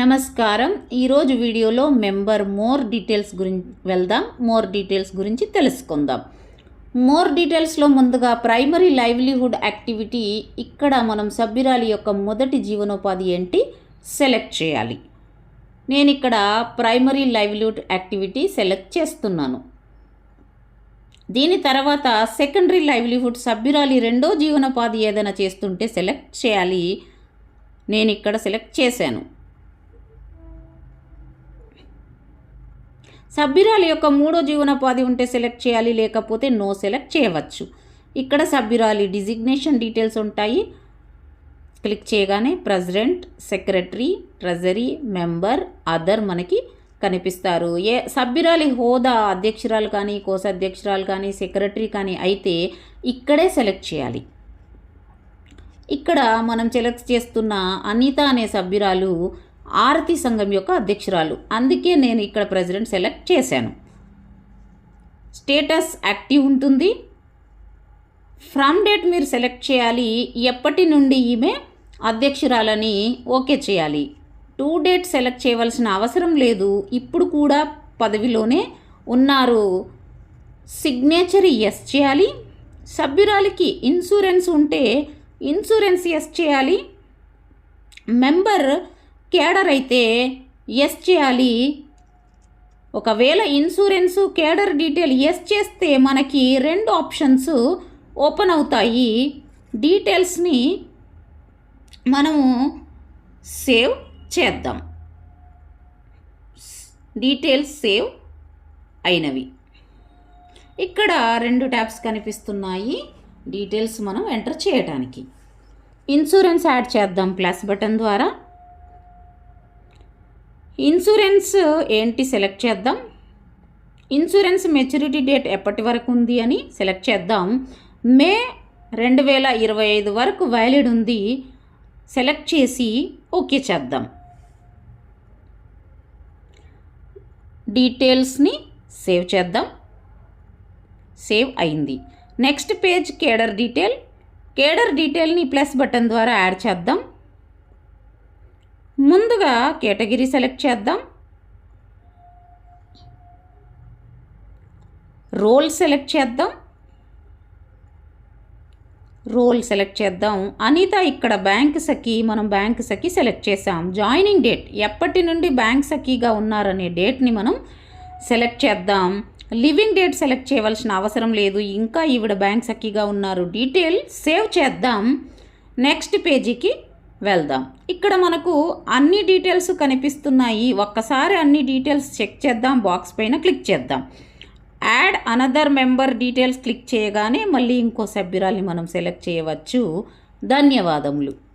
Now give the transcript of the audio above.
నమస్కారం. ఈరోజు వీడియోలో మెంబర్ మోర్ డీటెయిల్స్ గురించి వెళ్దాం. మోర్ డీటెయిల్స్ గురించి తెలుసుకుందాం. మోర్ డీటెయిల్స్లో ముందుగా ప్రైమరీ లైవ్లీహుడ్ యాక్టివిటీ. ఇక్కడ మనం సభ్యురాలి యొక్క మొదటి జీవనోపాధి ఏంటి? సెలెక్ట్ చేయాలి. నేను ఇక్కడ ప్రైమరీ లైవ్లీహుడ్ యాక్టివిటీ సెలెక్ట్ చేస్తున్నాను. దీని తర్వాత సెకండరీ లైవ్లీహుడ్ సభ్యురాలి రెండో జీవనోపాధి ఏదైనా చేస్తుంటే సెలెక్ట్ చేయాలి. నేను ఇక్కడ సెలెక్ట్ చేశాను. సభ్యురాలి యొక్క మూడో జీవనోపాధి ఉంటే సెలెక్ట్ చేయాలి లేకపోతే నో సెలెక్ట్ చేయవచ్చు. ఇక్కడ సభ్యురాలి డిజిగ్నేషన్ డీటెయిల్స్ ఉంటాయి. క్లిక్ చేయగానే president secretary treasury member other మనకి కనిపిస్తారు. ఏ సభ్యురాలి హోదా అధ్యక్షురాలు కానీ కోశాధ్యక్షురాలు కానీ సెక్రటరీ కానీ అయితే ఇక్కడే సెలెక్ట్ చేయాలి. ఇక్కడ మనం సెలెక్ట్ చేస్తున్న అనిత అనే సభ్యురాలు ఆరతి సంఘం యొక్క అధ్యక్షురాలు. అందుకే నేను ఇక్కడ ప్రెసిడెంట్ సెలెక్ట్ చేశాను. స్టేటస్ యాక్టివ్ ఉంటుంది. ఫ్రమ్ డేట్ మీరు సెలెక్ట్ చేయాలి. ఎప్పటి నుండి ఈమె అధ్యక్షురాలని ఓకే చేయాలి. టూ డేట్ సెలెక్ట్ చేయవలసిన అవసరం లేదు. ఇప్పుడు కూడా పదవిలోనే ఉన్నారు. సిగ్నేచర్ ఎస్ చేయాలి. సభ్యురాలికి ఇన్సూరెన్స్ ఉంటే ఇన్సూరెన్స్ ఎస్ చేయాలి. మెంబర్ కేడర్ అయితే ఎస్ చేయాలి. ఒకవేళ ఇన్సూరెన్స్ కేడర్ డీటెయిల్ ఎస్ చేస్తే మనకి రెండు ఆప్షన్స్ ఓపెన్ అవుతాయి. డీటెయిల్స్ని మనము సేవ్ చేద్దాం. డీటెయిల్స్ సేవ్ అయినవి. ఇక్కడ రెండు ట్యాబ్స్ కనిపిస్తున్నాయి. డీటెయిల్స్ మనం ఎంటర్ చేయడానికి ఇన్సూరెన్స్ యాడ్ చేద్దాం ప్లస్ బటన్ ద్వారా. ఇన్సూరెన్స్ ఏంటి సెలెక్ట్ చేద్దాం? ఇన్సూరెన్స్ మెచ్యూరిటీ డేట్ ఎప్పటి వరకు ఉంది అని సెలెక్ట్ చేద్దాం. మే రెండు వేల ఇరవై ఐదు వరకు వ్యాలిడ్ ఉంది. సెలెక్ట్ చేసి ఓకే చేద్దాం. డీటెయిల్స్ని సేవ్ చేద్దాం. సేవ్ అయింది. Next page cadre detail. Cadre డీటెయిల్ని plus button ద్వారా యాడ్ చేద్దాం. ముందుగా కేటగిరీ సెలెక్ట్ చేద్దాం. రోల్ సెలెక్ట్ చేద్దాం. రోల్ సెలెక్ట్ చేద్దాం. అనిత ఇక్కడ బ్యాంక్ సఖీ మనం బ్యాంక్ సఖీ సెలెక్ట్ చేసాం జాయినింగ్ డేట్ ఎప్పటి నుండి బ్యాంక్ సఖీగా ఉన్నారనే డేట్ని మనం సెలెక్ట్ చేద్దాం. లివింగ్ డేట్ సెలెక్ట్ చేయవలసిన అవసరం లేదు. ఇంకా ఈవిడ బ్యాంక్ సఖీగా ఉన్నారు. డీటెయిల్ సేవ్ చేద్దాం. నెక్స్ట్ పేజీకి వెళ్దాం. ఇక్కడ మనకు అన్ని డీటెయిల్స్ కనిపిస్తున్నాయి. ఒక్కసారి అన్ని డీటెయిల్స్ చెక్ చేద్దాం. బాక్స్ పైన క్లిక్ చేద్దాం. Add another member details click చేయగానే మళ్ళీ ఇంకో సభ్యురాల్ని మనం సెలెక్ట్ చేయవచ్చు. ధన్యవాదములు.